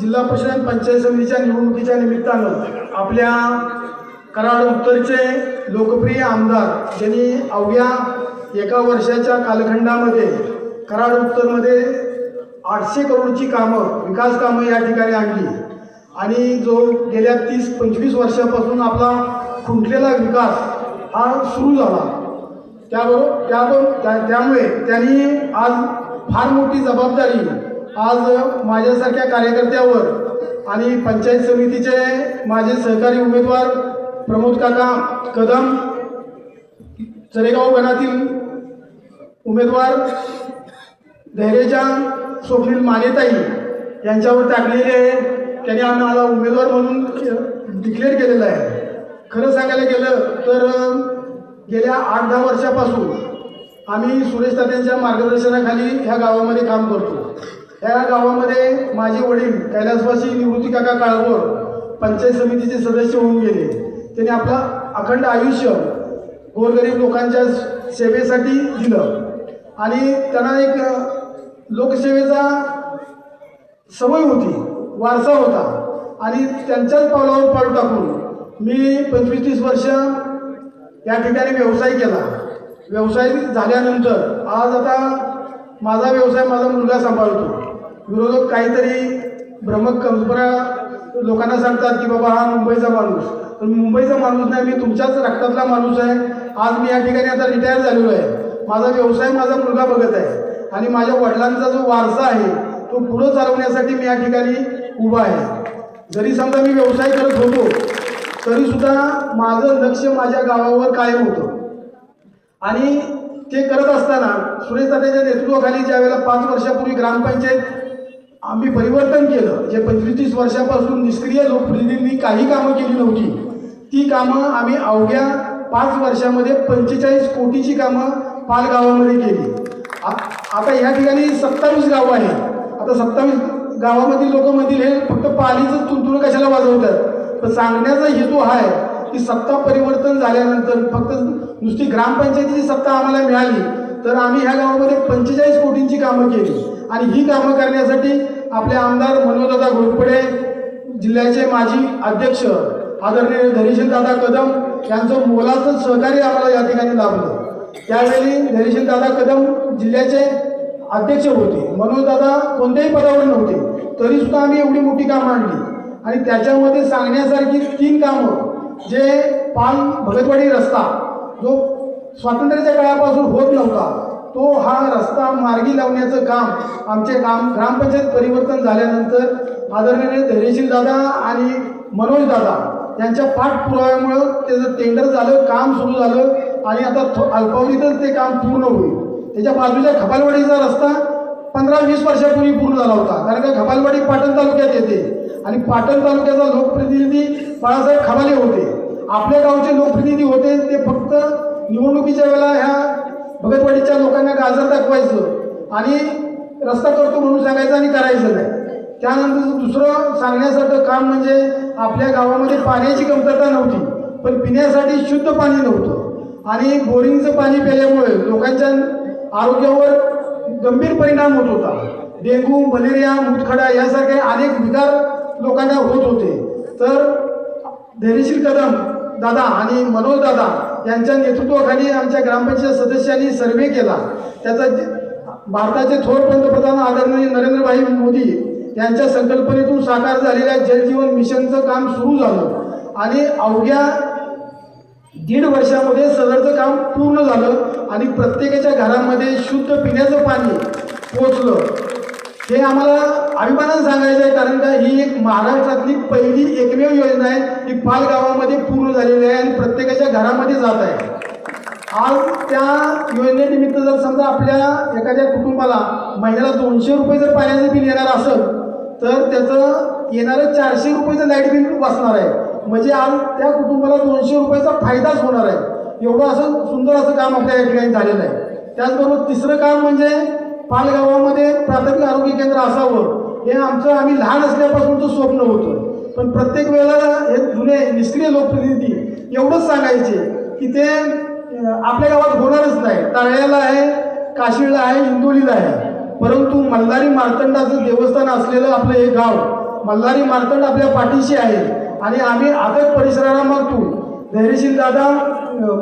जिल्हा परिषद पंचायत समितीच्या निवडणुकीच्या निमित्तानं आपल्या कराड उत्तरचे लोकप्रिय आमदार ज्यांनी अवघ्या एका वर्षाच्या कालखंडामध्ये कराड उत्तरमध्ये आठशे करोडची कामं विकास कामं या ठिकाणी आणली. आणि जो गेल्या तीस पंचवीस वर्षापासून आपला खुंटलेला विकास हा सुरू झाला. त्याबरोबर त्याबरोबर त्या त्यामुळे त्यांनी आज फार मोठी जबाबदारी आज माझ्यासारख्या कार्यकर्त्यावर आणि पंचायत समितीचे माझे सहकारी उमेदवार प्रमोद काका कदम चरेगाव गणातील उमेदवार धैर्यजा स्वप्नील मानेताई यांच्यावर टाकलेले त्यांनी आम्हाला उमेदवार म्हणून डिक्लेअर केलेलं आहे. खरं सांगायला गेलं तर गेल्या आठ दहा वर्षापासून आम्ही सुरेश तात्यांच्या मार्गदर्शनाखाली ह्या गावामध्ये काम करतो. या गावामध्ये माझे वडील कैलासवासी निवृत्ती काका काळभोर पंचायत समितीचे सदस्य होऊन गेले. त्यांनी आपलं अखंड आयुष्य गोरगरीब लोकांच्या सेवेसाठी दिलं. आणि त्यांना एक लोकसेवेचा सवय होती वारसा होता. आणि त्यांच्याच पावलावर पाऊल टाकून मी पंचवीस तीस वर्ष या ठिकाणी व्यवसाय केला. व्यवसाय झाल्यानंतर आज आता माझा व्यवसाय माझा मुलगा सांभाळतो. विरोधक काहीतरी भ्रमक कल्पना लोकांना सांगतात की बाबा हा मुंबईचा माणूस. पण मुंबईचा माणूस नाही मी तुमच्याच रक्तातला माणूस आहे. आज मी या ठिकाणी आता रिटायर झालेलो आहे. माझा व्यवसाय माझा मुलगा बघत आहे. आणि माझ्या वडिलांचा जो वारसा आहे तो पुढं चालवण्यासाठी मी या ठिकाणी उभा आहे. जरी समजा मी व्यवसाय करत होतो तरीसुद्धा माझं लक्ष माझ्या गावावर कायम होतं. आणि ते करत असताना सुरेश तात्याच्या नेतृत्वाखाली ज्या वेळेला पाच वर्षापूर्वी ग्रामपंचायत आम्ही परिवर्तन केलं. जे पंचवीस तीस वर्षापासून निष्क्रिय लोकप्रतिनिधींनी काही कामं केली नव्हती. ती कामं आम्ही अवघ्या पाच वर्षामध्ये पंचेचाळीस कोटीची कामं पालगावामध्ये केली. आता या ठिकाणी सत्तावीस गावं आहेत. आता सत्तावीस गावामधील लोक म्हणतील हे फक्त पालीचं तुंतुणं कशाला वाजवतात? पण सांगण्याचा हेतू हा आहे की सत्ता परिवर्तन झाल्यानंतर फक्त नुसती ग्रामपंचायतीची सत्ता आम्हाला मिळाली तर आम्ही ह्या गावामध्ये पंचेचाळीस ही कामं केली. आणि ही कामं करण्यासाठी आपले आमदार मनोजदादा घोरपडे जिल्ह्याचे माजी अध्यक्ष आदरणीय धैर्यशील कदम यांचं मोलाचं सहकार्य आम्हाला या ठिकाणी लाभलं. त्यावेळी धैर्यशील दादा कदम जिल्ह्याचे अध्यक्ष होते. मनोजदादा कोणत्याही पदावर नव्हते. तरीसुद्धा आम्ही एवढी मोठी कामं आणली. आणि त्याच्यामध्ये सांगण्यासारखी तीन कामं जे पाल भगतवाडी रस्ता जो स्वातंत्र्याच्या काळापासून होत नव्हता तो हा रस्ता मार्गी लावण्याचं काम आमचे काम ग्रामपंचायत परिवर्तन झाल्यानंतर आदरणीय धैर्यशील दादा आणि मनोज दादा यांच्या पाठपुराव्यामुळं त्याचं टेंडर झालं काम सुरू झालं आणि आता थो- अल्पावधीतच ते काम पूर्ण होईल. त्याच्या बाजूच्या खपालवाडीचा रस्ता पंधरा वीस वर्षापूर्वी पूर्ण झाला होता. कारण का खपालवाडी पाटण तालुक्यात येते आणि पाटण तालुक्याचा लोकप्रतिनिधी बाळासाहेब खबाले होते. आपल्या गावचे लोकप्रतिनिधी होते ते फक्त निवडणुकीच्या वेळेला ह्या भगतवाडीच्या लोकांना गाजर दाखवायचं आणि रस्ता करतो म्हणून सांगायचं आणि करायचं नाही. त्यानंतर दुसरं सांगण्यासारखं काम म्हणजे आपल्या गावामध्ये पाण्याची कमतरता नव्हती पण पिण्यासाठी शुद्ध पाणी नव्हतं. आणि बोरिंगचं पाणी प्यायल्यामुळे लोकांच्या आरोग्यावर गंभीर परिणाम होत होता. डेंगू मलेरिया मुतखडा यासारखे अनेक विकार लोकांना होत होते. तर धैर्यशील कदम दादा आणि मनोज दादा यांच्या नेतृत्वाखाली आमच्या ग्रामपंचायत सदस्यांनी सर्वे केला. त्याचा भारताचे थोर पंतप्रधान आदरणीय नरेंद्रभाई मोदी यांच्या संकल्पनेतून साकार झालेल्या जलजीवन मिशनचं काम सुरू झालं. आणि अवघ्या दीड वर्षामध्ये सदरचं काम पूर्ण झालं आणि प्रत्येकाच्या घरामध्ये शुद्ध पिण्याचं पाणी पोचलं हे आम्हाला अभिमानानं सांगायचं आहे कारण का ही एक महाराष्ट्रातली पहिली एकमेव योजना आहे ही पाल गावामध्ये पूर्ण झालेली आहे आणि प्रत्येकाच्या घरामध्ये जात आहे. आज त्या योजनेनिमित्त जर समजा आपल्या एखाद्या कुटुंबाला महिन्याला दोनशे रुपये जर पाण्याचं बिल येणार असेल तर त्याचं येणारं चारशे रुपयेचं लाइट बिल बसणार आहे. म्हणजे आज त्या कुटुंबाला दोनशे रुपयाचा फायदाच होणार आहे. एवढं असं सुंदर असं काम आपल्या या ठिकाणी झालेलं आहे. त्याचबरोबर तिसरं काम म्हणजे पालगावामध्ये प्राथमिक आरोग्य केंद्र असावं हे आमचं आम्ही लहान असल्यापासूनचं स्वप्न होतं. पण प्रत्येक वेळेला हे जुने निष्क्रिय लोकप्रतिनिधी एवढंच सांगायचे की ते आपल्या गावात होणारच नाही. ताळ्याला आहे काशीळला आहे इंदोलीला आहे. परंतु मल्हारी मार्तंडाचं देवस्थान असलेलं आपलं हे गाव मल्हारी मार्तंड आपल्या पाठीशी आहे. आणि आम्ही आदत परिसराला मागतो. धैर्यशील दादा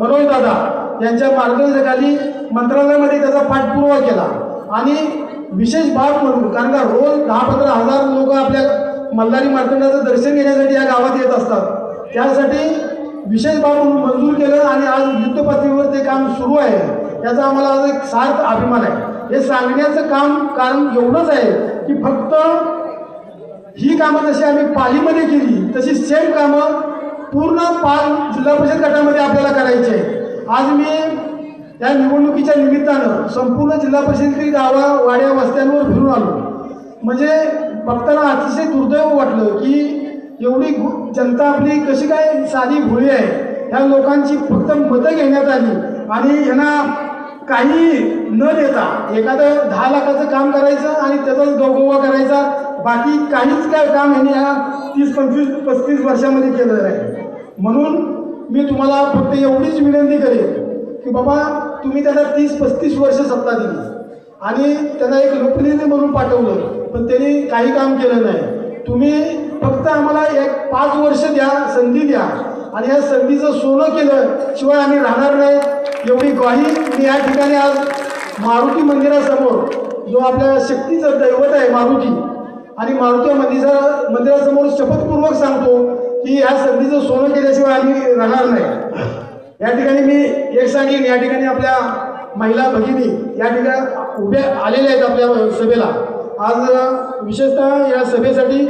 मनोज दादा यांच्या मार्गदर्शनाखाली मंत्रालयामध्ये त्याचा पाठपुरावा केला. आणि विशेष बाब म्हणून कारण का रोज दहा पंधरा हजार लोक आपल्या मल्हारी मार्तंडाचं दर्शन घेण्यासाठी या गावात येत असतात. त्यासाठी विशेष बाब म्हणून मंजूर केलं आणि आज युद्धपातळीवर ते काम सुरू आहे. याचा आम्हाला आज एक सार्थ अभिमान आहे. हे सांगण्याचं काम कारण एवढंच आहे की फक्त ही कामं जशी आम्ही पालीमध्ये केली तशी सेम कामं पूर्ण पाल जिल्हा परिषद गटामध्ये आपल्याला करायची आहे. आज मी या निवडणुकीच्या निमित्तानं संपूर्ण जिल्हा परिषदेतील गावा वाड्या वस्त्यांवर फिरून आलो. म्हणजे बघताना अतिशय दुर्दैव वाटलं की एवढी गु- जनता आपली कशी काय साधी भोळी आहे? ह्या लोकांची फक्त मतं घेण्यात आली आणि यांना काही न देता एखादं दहा लाखाचं काम करायचं आणि त्याचाच गवगवा करायचा बाकी काहीच काय काम यांनी ह्या तीस पंचवीस पस्तीस वर्षामध्ये केलं आहे म्हणून मी तुम्हाला फक्त एवढीच विनंती करेन की बाबा तुम्ही त्याला तीस पस्तीस वर्ष सत्ता दिली. आणि त्यांना एक लोकप्रतिनिधी म्हणून पाठवलं पण त्यांनी काही काम केलं नाही. तुम्ही फक्त आम्हाला एक पाच वर्ष द्या संधी द्या. आणि या संधीचं सोनं केलं शिवाय आम्ही राहणार नाही. एवढी ग्वाही मी या ठिकाणी आज मारुती मंदिरासमोर जो आपल्या शक्तीचं दैवत आहे मारुती आणि मारुती मंदिरा मंदिरासमोर शपथपूर्वक सांगतो की या संधीचं सोनं केल्याशिवाय आम्ही राहणार नाही. या ठिकाणी मी एक सांगेन या ठिकाणी आपल्या महिला भगिनी या ठिकाणी उभ्या आलेल्या आहेत आपल्या सभेला. आज विशेषतः या सभेसाठी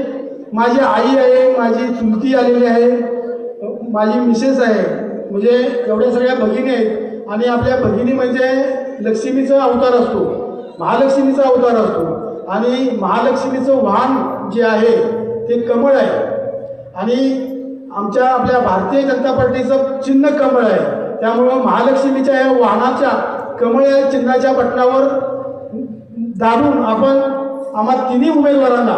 माझी आई आहे माझी चुलती आलेली आहे माझी मिसेस आहे. म्हणजे एवढ्या सगळ्या भगिनी आहेत आणि आपल्या भगिनी म्हणजे लक्ष्मीचा अवतार असतो महालक्ष्मीचा अवतार असतो. आणि महालक्ष्मीचं वाहन जे आहे ते कमळ आहे. आणि आमच्या आपल्या भारतीय जनता पार्टीचं चिन्ह कमळ आहे. त्यामुळं महालक्ष्मीच्या या वाहनाच्या कमळ या चिन्हाच्या बटणावर दाबून आपण आम्हा तिन्ही उमेदवारांना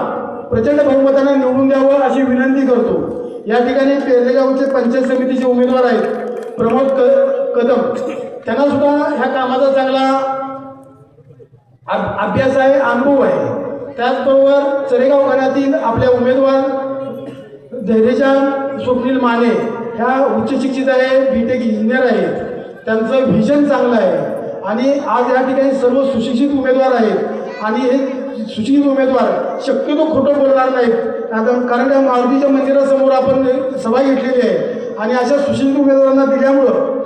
प्रचंड बहुमताने निवडून द्यावं अशी विनंती करतो. या ठिकाणी पेरलेगावचे पंचायत समितीचे उमेदवार आहेत प्रमोद क कदम. त्यांना सुद्धा ह्या कामाचा चांगला अभ्यास आहे अनुभव आहे. त्याचबरोबर चरेगाव गणातील आपल्या उमेदवार स्वप्नील माने ह्या उच्च शिक्षित आहे बी टेक इंजिनियर आहेत त्यांचं व्हिजन चांगलं आहे. आणि आज या ठिकाणी सर्व सुशिक्षित उमेदवार आहेत. आणि हे सुशिक्षित उमेदवार शक्यतो खोटं बोलणार नाहीत. कारण कारण त्या मारुतीच्या मंदिरासमोर आपण सभा घेतलेली आहे. आणि अशा सुशिक्षित उमेदवारांना दिल्यामुळं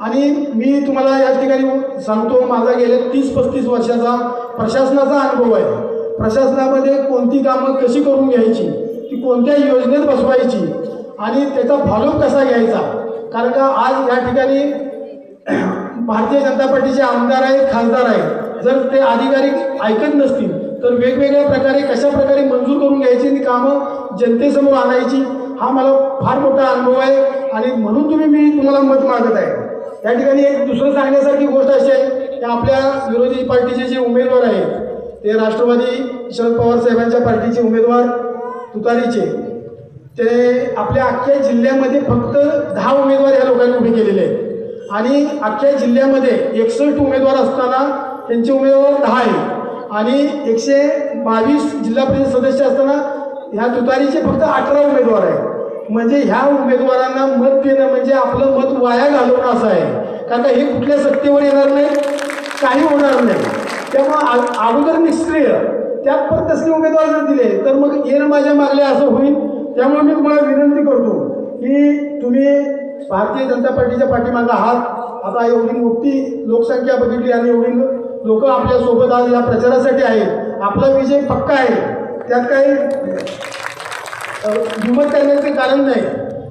आणि मी तुम्हाला या ठिकाणी सांगतो माझा गेल्या तीस पस्तीस वर्षाचा प्रशासनाचा अनुभव आहे. प्रशासनामध्ये कोणती कामं कशी करून घ्यायची? ती कोणत्या योजनेत बसवायची? आणि त्याचा फॉलोअप कसा घ्यायचा? कारण का आज या ठिकाणी भारतीय जनता पार्टीचे आमदार आहेत खासदार आहेत. जर ते अधिकारी ऐकत नसतील तर वेगवेगळ्या प्रकारे कशा प्रकारे मंजूर करून घ्यायची आणि कामं जनतेसमोर आणायची हा मला फार मोठा अनुभव आहे. आणि म्हणून तुम्ही मी तुम्हाला मत मागत आहे. या ठिकाणी एक दुसरं सांगण्यासारखी गोष्ट अशी आहे की आपल्या विरोधी पार्टीचे जे उमेदवार आहेत ते राष्ट्रवादी शरद पवार साहेबांच्या पार्टीचे उमेदवार तुतारीचे. ते आपल्या अख्ख्या जिल्ह्यामध्ये फक्त दहा उमेदवार या लोकांनी उभे केलेले आहेत. आणि अख्ख्या जिल्ह्यामध्ये एकसष्ट उमेदवार असताना त्यांचे उमेदवार दहा आहेत. आणि एकशे बावीस जिल्हा परिषद सदस्य असताना ह्या तुतारीचे फक्त अठरा उमेदवार आहेत. म्हणजे ह्या उमेदवारांना मत देणं म्हणजे आपलं मत वाया घालवणं असं आहे. कारण का हे कुठल्या सत्तेवर येणार नाही काही होणार नाही. त्यामुळं आ- अगोदर निष्क्रिय. त्यात पण तसले उमेदवार जर दिले तर मग येणं माझ्या मागले असं होईल. त्यामुळे मी तुम्हाला विनंती करतो की तुम्ही भारतीय जनता पार्टीच्या पाठीमागं आहात. आता एवढी मोठी लोकसंख्या बघितली आणि एवढी लोक आपल्यासोबत आज या प्रचारासाठी आहेत. आपला विजय पक्का आहे. त्यात काही हिंमत करण्याचे कारण नाही.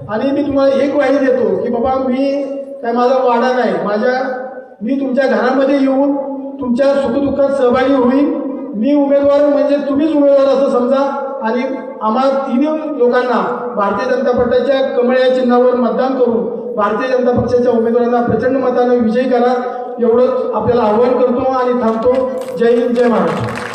आणि मी तुम्हाला एक वाईट देतो की बाबा मी काय माझा वाडा नाही. माझ्या मी तुमच्या घरामध्ये येऊन तुमच्या सुखदुःखात सहभागी होईन. मी उमेदवार म्हणजे तुम्हीच उमेदवार असं समजा. आणि आम्हा तिन्ही लोकांना भारतीय जनता पक्षाच्या कमळ या चिन्हावर मतदान करून भारतीय जनता पक्षाच्या उमेदवारांना प्रचंड मताने विजयी करा एवढंच आपल्याला आव्हान करतो आणि थांबतो. जय हिंद जय महाराष्ट्र.